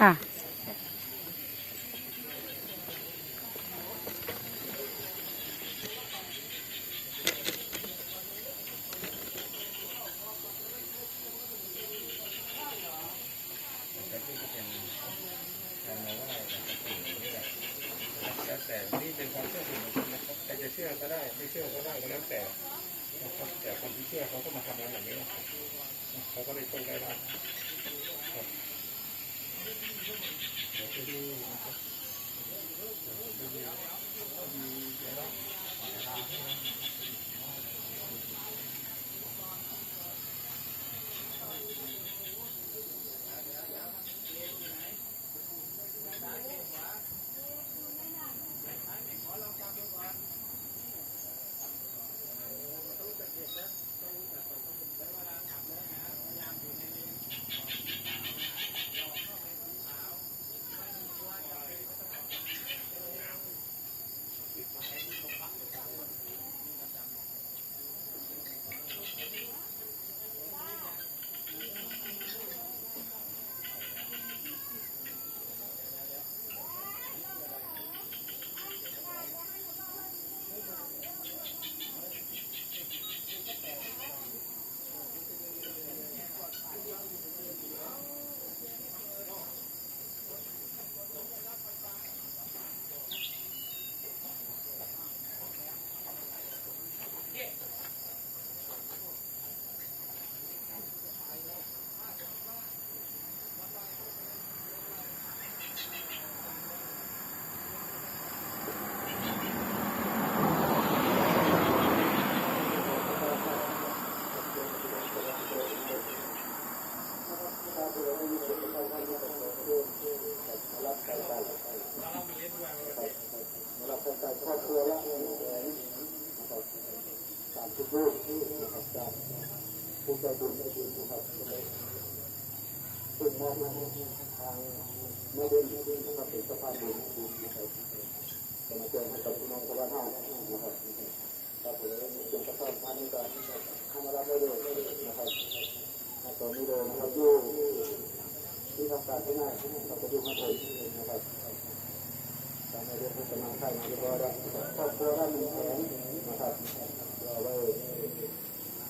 ค่ ทุกรูปนะครับการผู้ใจบุญใจบุญนะครับซึ่งมอบทางแม่เด่นนะครับเป็นสะพานบุญนะครับจะมาแจ้งให้กับพี่น้องชาวบ้านห้านะครับครับผมเป็นสะพานพันนี้ก็เข้ามารับได้เลยนะครับตอนนี้เลยนะครับอยู่ที่ทำการที่ง่ายเราจะดูมาเลยนะครับทางนายกเป็นกำลังใจมาเรียบร้อยแล้วครอบครัวละหนึ่งแสนนะครับเรา ไว้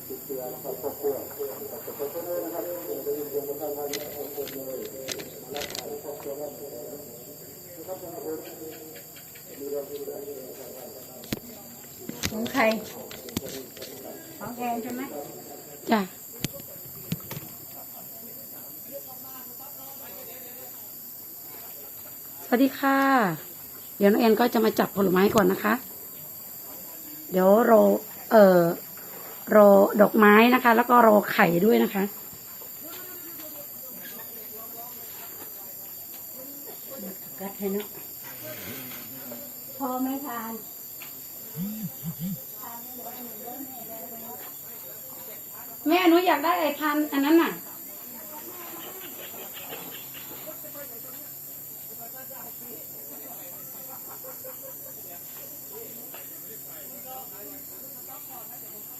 ติดเชื้อนะครับครอบครัวนะครับขอบคุณเลยนะครับจะยินดีกับท่านท่านทุกคนเลยมารับขายครอบครัวละหนึ่งแสนะครับผมมีเราที่ได้นะครับของใครของแทนใช่ไหมจ้ะสวัสดีค่ะ เดี๋ยวน้องแอนก็จะมาจับผลไม้ก่อนนะคะ เดี๋ยวเรอ เอ่อโรดอกไม้นะคะ แล้วก็โรไข่ด้วยนะคะ กัดให้นพอไม่ทานแม่หนูอยากได้ไอพันอันนั้นน่ะ อ ก็ต้องขอนะเดี๋ยวผมเข้าไปก่อน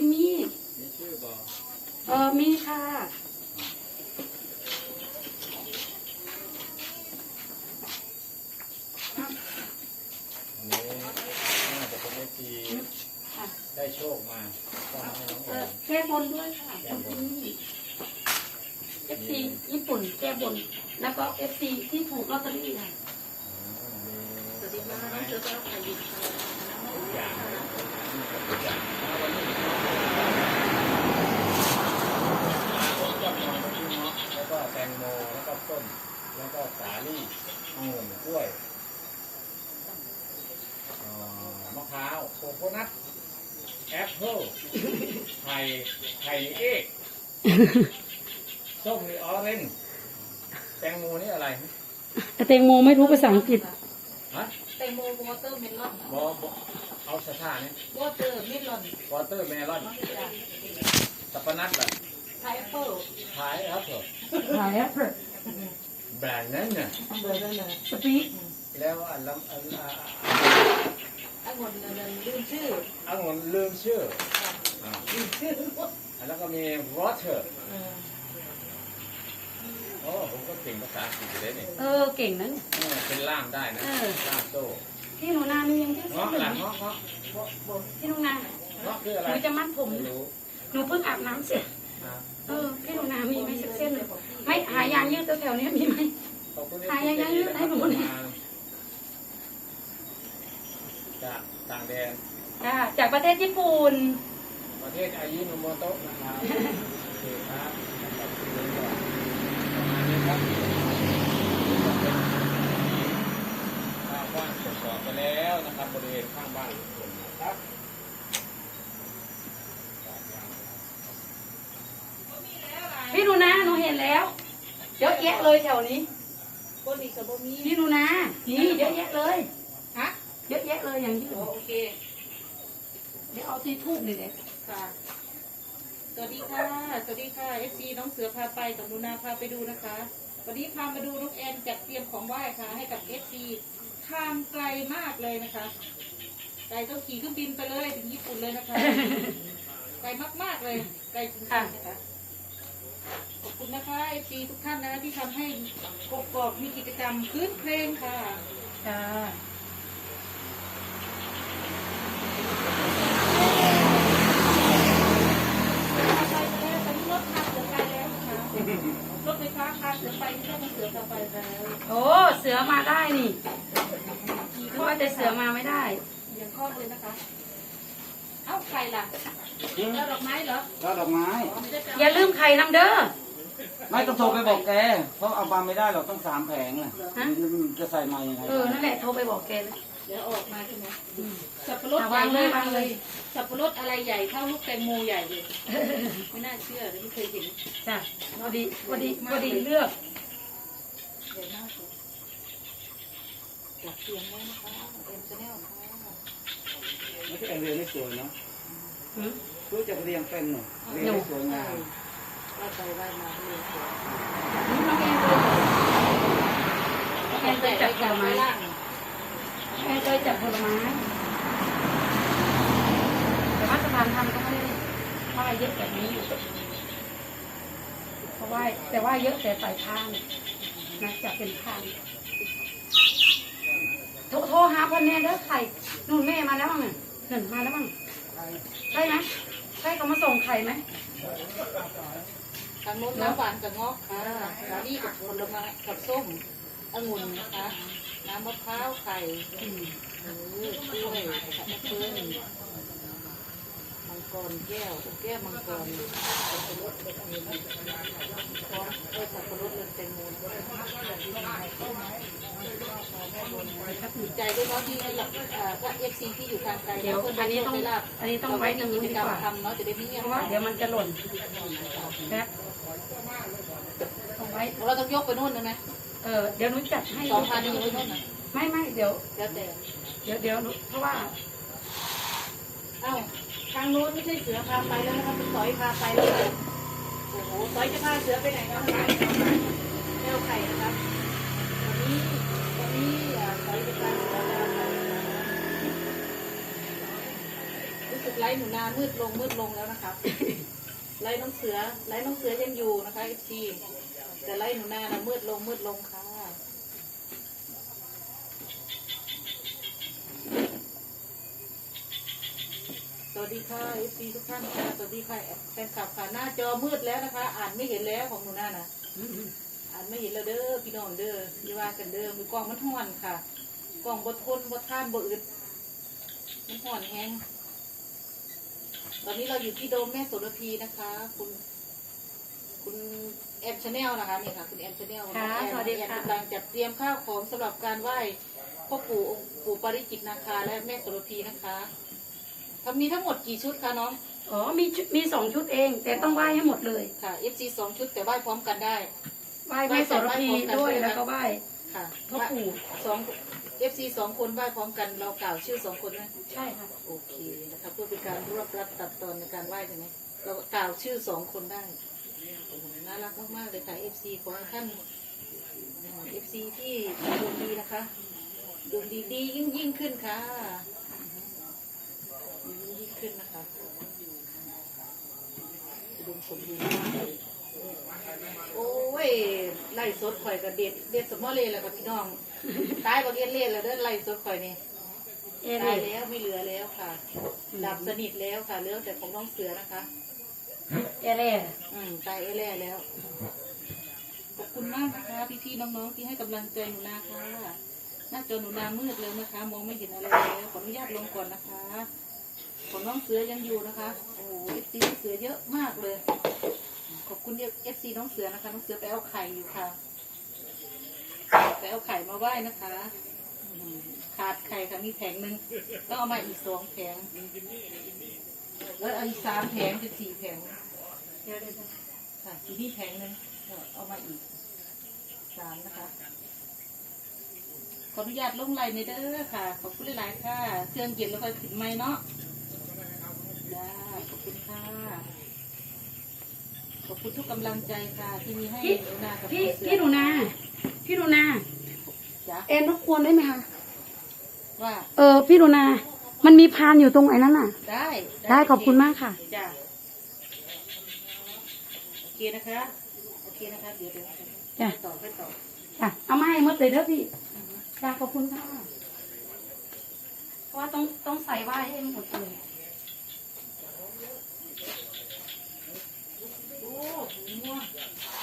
จิมมี่มีชื่อบอกเออมีค่ะอันนี้น่าจะเป็นเลขที่ค่ะได้โชคมาต้องมาให้น้องเอแออนแก้บนด้วยค่ะของจิมมี่เอฟซีญี่ปุ่นแก้บน แล้วก็เอฟซีที่ถูกลอตเตอรี่ค่ะสวัสดีค่ะน้องเสือก็ขายดีค่ะทุกอย่างเลยทุกอย่างวันนี้ผมจะมองที่เนาะแล้วก็แตงโมแล้วก็ ส้มแล้วก็สาลี่องุ่นกล้วยเอ่อมะพร้าวโคโคนัทแอปเปิ้ลไข่ไข่เอกส้มนี่ออเรนจ์แตงโมนี่อะไรแต่แตงโมไม่รู้ภาษาอังกฤษ ฮะแตงโมวอเตอร์เมลอนบอบเอาสถานนี่วอเตอร์เมลอนวอเตอร์เมลอนสับปะนัดแบบ ไทแอปเปิลขายครับเถอะขายแอปเปิลแบรนด์นั้นน่ะเบอร์นั่นเลยสปีกแล้วอันละอันละองุ่นนั่นลืมชื่ออังุ่นลืมชื่ออ่าลืมชื่ออันแล้วก็มีวอเตอร์โอ้ผมก็เก่งภาษาอังกฤษอยู่ได้นี่เออเก่งนะเนี่ย เออเป็นล่ามได้นะเออ ล่ามโซ่พี่หนูนานี่ยังที่เงาะหลังเงาะเงาะพี่หนูนาเงาะคืออะไรหนูจะมัดผม ไม่รู้หนูเพิ่งอาบน้ำเสร็จนะ เออพี่หนูนามีไหมสักเส้นเลยไม่หายางยืดแถวๆเนี้ยมีไหมขอบคุณหายังไงให้หนูเนี่ยจากต่างแดนจ้าจากประเทศญี่ปุ่น ประเทศอายิโนโมโตะนะครับโอเคครับขอบคุณครับประมาณนี้ครับข้างบ้านตรวจสอบไปแล้วนะครับบริเวณข้างบ้านทุกคนนะครับ พี่หนูนาหนูเห็นแล้ว เยอะแยะเลยแถวนี้คนอีกกับบมีพี่หนูนานี่เยอะแยะเลยฮะเยอะแยะเลยอย่างที่โอเค เดี๋ยวเอาที่ทูบนี่แหละค่ะสวัสดีค่ะ สวัสดีค่ะเอฟซีน้องเสือพาไปกับนุนาพาไปดูนะคะ วันนี้พามาดูน้องแอนจัดเตรียมของไหว้ค่ะ ให้กับเอฟซีทางไกลมากเลยนะคะไกลต้องขี่เครื่องบินไปเลยถึงญี่ปุ่นเลยนะคะ ไกลมากๆเลย ไกลจริงๆนะคะ ขอบคุณนะคะเอฟซีทุกท่านนะที่ทำให้กกอกมีกิจกรรมคืนเพลงค่ะจ้าไปแล้วตอนนี้รถพาเสือไปแล้วนะคะรถไฟฟ้าพาเสือไปที่แรกมันเสือจะไปแล้วโอ้เสือมาได้นี่เพราะว่าแต่เสือมาไม่ได้ยังคลอดเลยนะคะ เอ้าใครล่ะแล้วดอกไม้เหรอ ก็ดอกไม้อ๋อไม่ได้ไปอย่าลืมไข่น้ำเด้อ ไม่ต้องโทรไปบอกแก เพราะเอามาไม่ได้หรอกต้องสามแผงน่ะฮะ จะใส่มายังไงเออ นั่นแหละ โทรไปบอกแกเลย เดี๋ยวออกมาใช่ไหมสับปะรดอะใหญ่วางเลยมากวางเลยสับปะรดอะไรใหญ่เท่าลูกแตงโมใหญ่เลย ไม่น่าเชื่อเลยไม่เคยเห็นจ้ะพอดีพอดีพอดีเลือก ใหญ่มากเลยจัดเตรียมไว้นะคะเอ็มชาแนลค่ะไม่ใช่เรียนไม่สวยเนาะหืมรู้จักเรียงเป็นหนูเรียงไม่สวยงาม ไหว้ไปไหว้มาก็เลยสวยนี่น้องแอนเลยน้องแอนเคยจับผลไม้แอนเคยจับผลไม้แต่ว่าสถานทำก็ไม่ได้ว่าเยอะแบบนี้อยู่เพราะว่าแต่ว่าเยอะแต่สายทางนะจับเป็นทางโทรโทรหาคนแน่เด้อไข่นู่นแม่มาแล้วมั้งน่ะหนึ่งมาแล้วมั้งใช่ไหมใช่เขามาส่งไข่ไหม ทางโน้นน้ำหวานกับงอกค่ะสาลี่กับผลไม้กับส้มองุ่นนะคะ น้ำมะพร้าวไข่เออกล้วยกับมะเขือมัง กรแก้ว แก้วมังกรสับปะรดพร้อมด้วยสับปะรดเรือนแตงโมดีใจด้วยเนาะที่ได้รับอ่าก็เอฟซีที่อยู่ทางไกลเดี๋ยวอันนี้ต้องอันนี้ต้องไว้ตรงนู้นดีกรรกมว่าทำเนาะจะได้ไม่เงียเพบราะว่าเดี๋ยวมันจะหล่นแป๊บต้องไว้เราต้องยกไปนู่นได้ไหมเออเดี๋ยวนุจัดให้สองพันยกไปนู่นไม่ไม่เดี๋ยวแล้วแต่เดี๋ยวเดี๋ยวเพราะว่าเอ้า ทางโน้นไม่ใช่เสือพาไปแล้วนะครับเป็นสอยพาไปแล้วค่ะโอ้โหสอยจะพาเสือไปไหนครับแนวไข่นะครับวันนี้วันนี้อ่าสอยจะพาเสือพาไปรู้สึกไลฟ์หนูนามืดลงมืดลงแล้วนะคะไลฟ์น้องเสือไลฟ์น้องเสือยังอยู่นะคะเอฟซีแต่ไลฟ์หนูนานะมืดลงมืดลงค่ะ วัสดีค่ะเอฟซีทุกท่านค่ะสวัสดีค่ะแฟนคลับค่ะหน้าจอมืดแล้วนะคะ อ่านไม่เห็นแล้วของหนูนานะอ่านไม่เห็นแล้วเด้อพี่น้องเด้ออย่าว่ากันเด้อมือกล้องมันห่อนค่ะ กล้องบดทนบดท่านบดอึดมันห่อนแห้งตอนนี้เราอยู่ที่โดมแม่โสระพีนะคะ คุณ คุณแอมชาแนลนะคะนี่ค่ะ คุณแอมชาแนลค่ะสวัสดีค่ะกำลังจัดเตรียมข้าวของสำหรับการไหว้พ่อปู่องค์ปู่ปาริจิตนาคาและแม่โสระพีนะคะ ทำมีทั้งหมดกี่ชุดคะน้อง อ๋อมีชุดมีสองชุดเอง แต่ต้องไหว้ให้หมดเลยค่ะ FC สองชุดแต่ไหว้พร้อมกันได้ ไหว้แม่โสระพีด้วยแล้วก็ไหว้ค่ะพ่อปู่สองเอฟซีสองคนไหว้พร้อมกันเรากล่าวชื่อสองคนไหมใช่ค่ะโอเคนะคะเพื่อเป็นการรวบรัดตัดตอนในการไหว้ใช่ไหมเรากล่าวชื่อสองคนได้โอ้โหน่ารักมากๆเลยค่ะเอฟซีขอให้ท่านเอฟซีที่ดวงดีนะคะดวงดีดียิ่งยิ่งขึ้นค่ะอือฮึยิ่งยิ่ง ขึ้นนะคะดวงสมบูรณ์มากเลยโอ้ย ไล่สดข่อยกับเด็ดเด็ดสมอเลยแหละกับพี่น้อง ตายบักเอ็นเล่นแล้วเด้อไล่สดข่อยนี่เอตายเร่แล้วไม่เหลือแล้วค่ะ ดับสนิทแล้วค่ะเหลือแต่ของน้องเสือนะคะ เอเร่อืมตายเอแล่แล้ว ขอบคุณมากนะคะ พี่ๆน้องๆที่ให้กำลังใจหนูนาค่ะหน้าจอหนูนามืดแล้วนะคะ มองไม่เห็นอะไรแล้วขออนุญาตลงก่อนนะคะ ของน้องเสือยังอยู่นะคะ โอ้โหเอฟซีเสือเยอะมากเลย ขอบคุณเอฟซีน้องเสือนะคะ น้องเสือไปเอาไข่อยู่ค่ะ ไปเอาไข่มาไหว้นะคะ ขาดไข่ค่ะมีแผงหนึ่งต้องเอามาอีกสองแผง แล้วเอาอีกสามแผงเป็นสี่แผงเดี๋ยวเดี๋ยวเดี๋ยค่ะอีนี่แผงหนึ่งเอามาอีกสามนะคะขออนุญาตลงไลน์ในเด้อค่ะ ขอบคุณหลายๆค่ะ เครื่องเย็นแล้วค่อยขึ้นไม้เนาะ ได้ขอบคุณค่ะขอบคุณทุกกำลังใจค่ะที่มีให้พี่หนูนากับพี่น้องเสือพี่หนูนาพี่หนูนาจ้ะเอ็นรบกวนได้ไหมคะว่าเออพี่หนูนา มันมีพานอยู่ตรงไหนนั้นน่ะ ได้ได้ขอบคุณมากค่ะจ้ะโอเคนะคะโอเคนะคะเดี๋ยวเดี๋ยวจ้ะไปต่อไปต่อจ้ะเอามาให้หมดเลยเด้อพี่อือฮึจ้ะขอบคุณค่ะเพราะว่าต้องต้องใส่ไหว้ให้หมดเลย โอ้โห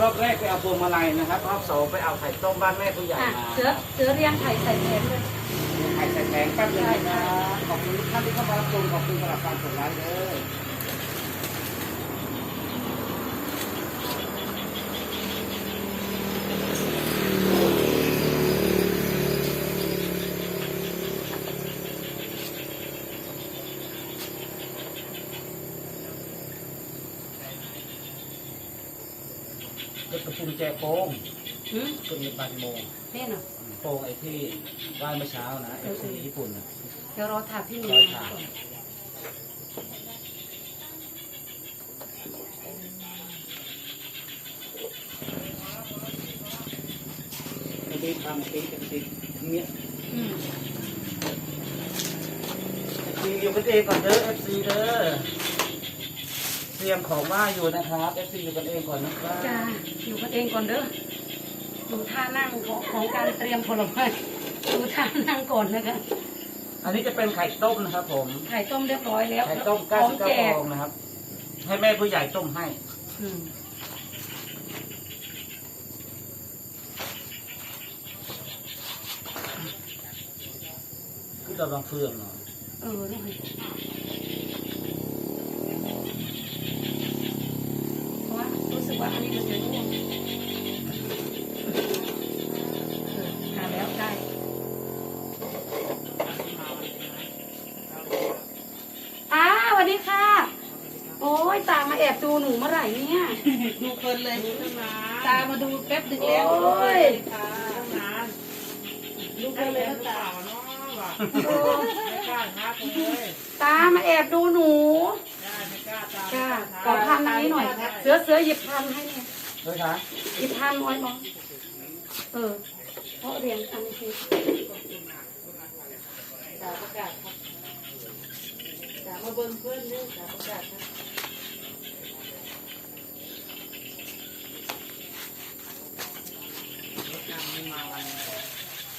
รอบแรกไปเอาพวงมาลัยนะครับ รอบสองไปเอาไข่ต้มบ้านแม่ผู้ใหญ่อะมาเสือเสือเรียงไข่ใส่แขนเลยไข่ใส่แผงแป๊บนึงนะครับขอบคุณทุกท่านที่เข้ามารับชมขอบคุณสำหรับการกดไลค์เลย ก็กระปุก แจโป้งอืมก็มีบันโมงนี่เนาะโป้งไอ้ที่ไหว้เมื่อเช้านะไอ้คนญี่ปุ่นนะเดี๋ยวรอถามพี่หนูร้อยนาถาดก่อนไม่ได้ทำติ๊กติ๊กเนี้ยอืมซีอยู่กันเองก่อนเด้อเอฟซีเด้อ เตรียมของไหว่าอยู่นะครับเอฟซีอยู่กันเองก่อนนะครับจ้าอยู่กันเองก่อนเด้อดูท่านั่งของของการเตรียมผลไม้ดูท่านั่งก่อนนะคะอันนี้จะเป็นไข่ต้มนะครับ ผมไข่ต้มเรียบร้อยแล้วไข่ต้มพร้อม99แจฟกองนะครับ ให้แม่ผู้ใหญ่ต้มให้ออืมคือเราลองเฟืองเนาะเออนี่ค่ะเพราะว่ารู้สึ กว่าอันนี้มันจะร่วงเออทานแล้วได้อ้าสวัสดีค่ะ โอ้ยตามมาแอบดูหนูเมื่อไหร่เนี่ยดูเพลินเลยตามมาดูแป๊บดึงแล้วโอ้ยค่ะดูเพลินเลยนะตาโอ้ตามาแอบดูหนูจ้าขอพันอันนี้หน่อย เสือเสือหยิบพันให้เนี่ยด้วยคะหยิบพันน้อยมั้งเออ เพราะเรียนอันนี้คือตาประกาศครับตามาเบิ่งเพื่อนเรื่องตาประกาศครับ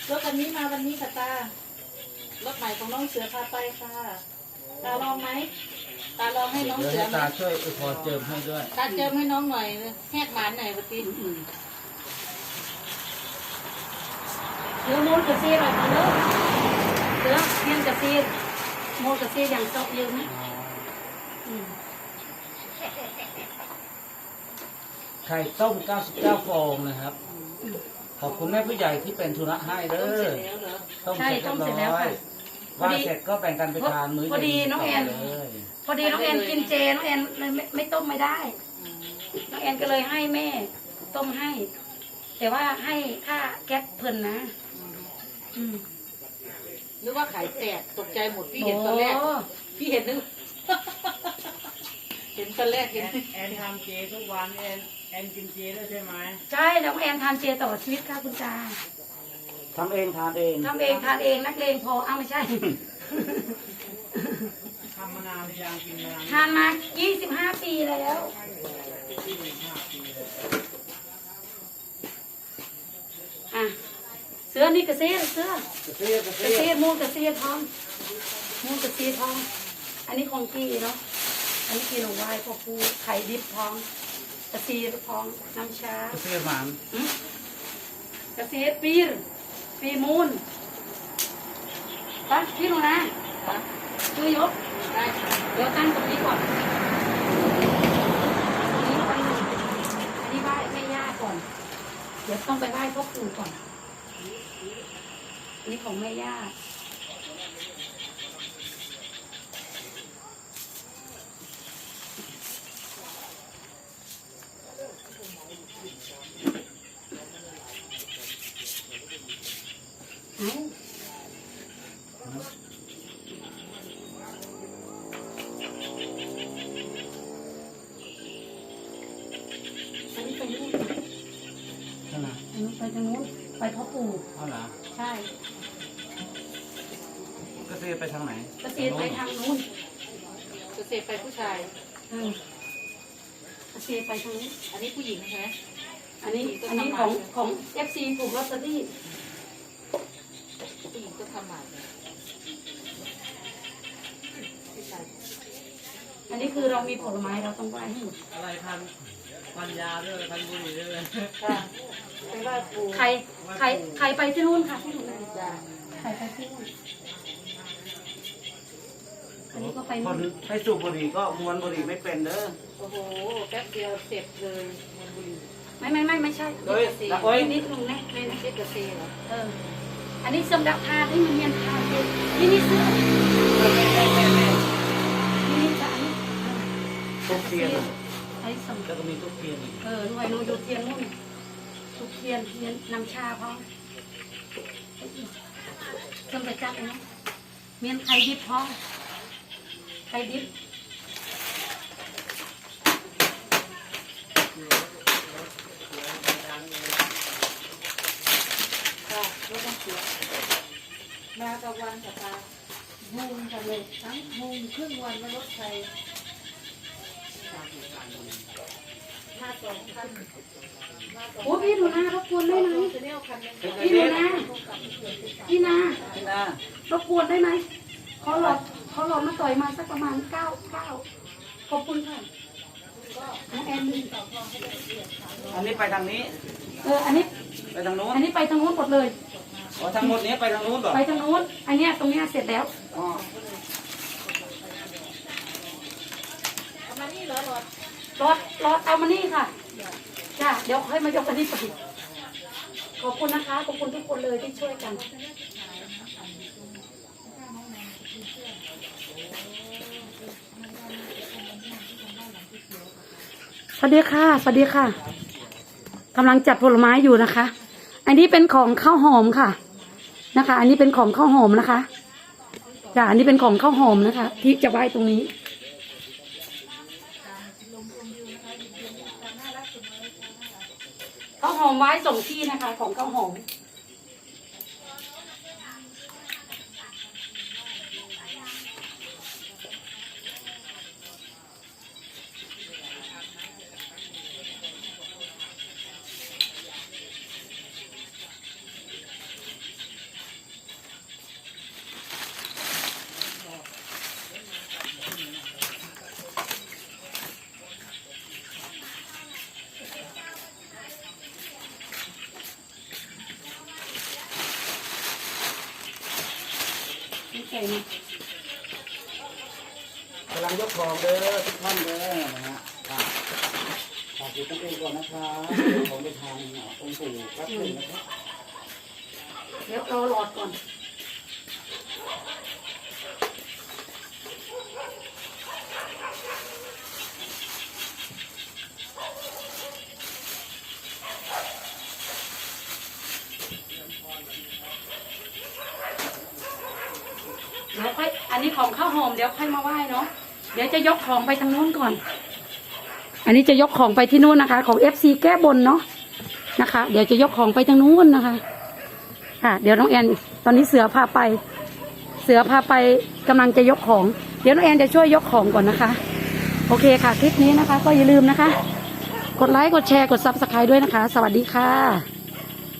รถคันนี้มาวันนี้ค่ะตารถใหม่ของน้องเสือพาไปค่ะตาลองไหม ตาลองให้น้องเดี๋ยวเสืให้อไหมตาช่วยอวยพรเจิมให้ด้วยตาเจิมให้น้องหน่อยแหกหมานหน่อยปฏิอืมเสือมูลกระซีหน่อยมาเลยเสือเพียนกระซีมูลกระซีอย่างซอกยืมไหมอืมไข่ต้ม 99 ฟองนะครับ ขอบคุณแม่ผู้ใหญ่ที่เป็นธุระให้เด้ต้มอเสร็จแล้วเหรอต้มเสร็จเรียบร้อยว่าเสร็จก็แบ่งกันไปทานมื้อพอดีเย็น้องแอนต่เลยพ อดีน้องแอนกินเจน้องแอนเลยไม่ไม่ต้มไม่ได้น้องแอนก็เลยให้แม่ต้มให้ แต่ว่าให้ค่าแก๊สเพิ่นนะ อืมนึกว่าขายแตกตกใจหมดพี่เห็นตอนแรกโอ้พี่เห็นนึก เห็นตอนแรกเห็นแอนทำเจทุกวันแอนแอนกินเจด้วยใช่ไหมใช่น้องแอนทานเจตลอดชีวิตค่ะคุณตาทำเองทานเองทำเองทานเองนักเลงพออ้าวไม่ใช่ ทำมานานหรือยังกินมานานทานมา 25 ปีแล้วอะ เสือนี่กระเซียเสือกระเทียมกระกระเทีเซียยมมูลกระเซียทองมูลกระเซียทอง อันนี้ของกี้เนาะ อันนี้กีหนูไหว้พ่อปูไข่ดิบทองกระเซียทองน้ำชากระเทียมหวานหึกระเซียปีรปีมูลไปพี่หนูนะ ช่วยยกได้ค่ะเดี๋ยวตั้งตรงนี้ก่อนตรงนี้ตั้งอันนี้ไหว้แม่ย่าก่อน เดี๋ยวต้องไปไหว้พ่อปู่ก่อนอันนี้ของแม่ย่าเอ้า พ่อปู่เอาเหรอใช่กระเทียมไปทางไหนเกษตรไปทางนู้นเกษตรไปผู้ชายเออเกษตรไปทางนี้ อันนี้ผู้หญิงใช่ไหมอันนี้อันนี้ของของเอฟซีถูกลอตเตอรี่ผู้หญิงก็ทำหมันผู้ชายอันนี้คือเรามีผลไม้เราต้องไหว้ให้หมดอะไรพันพันยาด้วยพันบุหรี่ด้วยค่ะไปไหว้ปู่ ใครใครใครไปที่นู่นค่ะที่หนูเลยจ้ะใครไปที่นู่นอันนี้ก็ไปคนู่นนให้สูบบุหรี่ก็ม้วนบุหรี่ไม่เป็นเด้อโอ้โห แป๊บเดียวเสร็จเลยมันบุรีไม่ไม่ไม่ไม่ใช่เฮ้ยโอ้ยนิดนึงนะเลยนะเช็ดเกษตรเหรอเอออันนี้สำหรับทานที่มันเมียนทานเลยนี่นี่เสื้อนี่นี่จ้ะอันนี้ทุกเทียนไอ้สำแล้วก็มีทุกเทียนอีกเออหน่วยหนูอยู่เทียนนู่น ทุกเทียนเทียนน้ำชาพร้อมเครื่องปจับเนาะเมียนไข่ดิบพร้อมไข่ดิบค่ะรถต้องเสียมากับวันกับตามุงกันเลยทั้งมุงครึ่งวันมารถไฟ โอ้พี่หนูนารบกวนได้ไหมจะเนี่ยคันหนึงพี่หนูนาพี่นาพี่นารบกวนได้ไหมขอหลอดขอหลอดมาต่อยมาสักประมาณเก้าเก้าขอบคุณค่ะน้องแออนอันนี้ไปทางนี้ เออ อันนี้ไปทางนู้นอันนี้ไปทางนู้นหมดเลย อ๋อทั้งหมดนี้ไปทางนู้นเหรอ ไปทางนู้น อันเนี้ยตรงเนี้ยเสร็จแล้ว อ๋อ รถรถเอามานี่ค่ะจ้าเดี๋ยวค่อยมายกอันนี้ไปขอบคุณนะคะขอบคุณทุกคนเลยที่ช่วยกันสวัสดีค่ะสวัสดีค่ะกำลังจัดผลไม้อยู่นะคะ อันนี้เป็นของข้าวหอมค่ะ นะคะ อันนี้เป็นของข้าวหอมนะคะจ้ะอันนี้เป็นของข้าวหอมนะคะ ที่จะไว้ตรงนี้ ข้าว หอมไว้ส่งที่นะคะ ของข้าวหอม องเด้อทุกท่านเด้อนะฮะฝากฝากติดตั้งเองก่อนนะครับของไปทางองค์ปู่แป๊บหนึงนะครับเดี๋ยวเราหลอดก่อน เดี๋ยวค่อย อันนี้ของข้าวหอมเดี๋ยวค่อยมาไหว้เนาะ เดี๋ยวจะยกของไปทางนู้นก่อน อันนี้จะยกของไปที่นู้นนะคะ ของ FC แก้บนเนาะนะคะ เดี๋ยวจะยกของไปทางนู้นนะคะ ค่ะ เดี๋ยวน้องแอนตอนนี้เสือพาไป เสือพาไปกำลังจะยกของ เดี๋ยวน้องแอนจะช่วยยกของก่อนนะคะ โอเคค่ะ คลิปนี้นะคะ ก็อย่าลืมนะคะ กดไลค์กดแชร์กดซับสไครต์ด้วยนะคะ สวัสดีค่ะ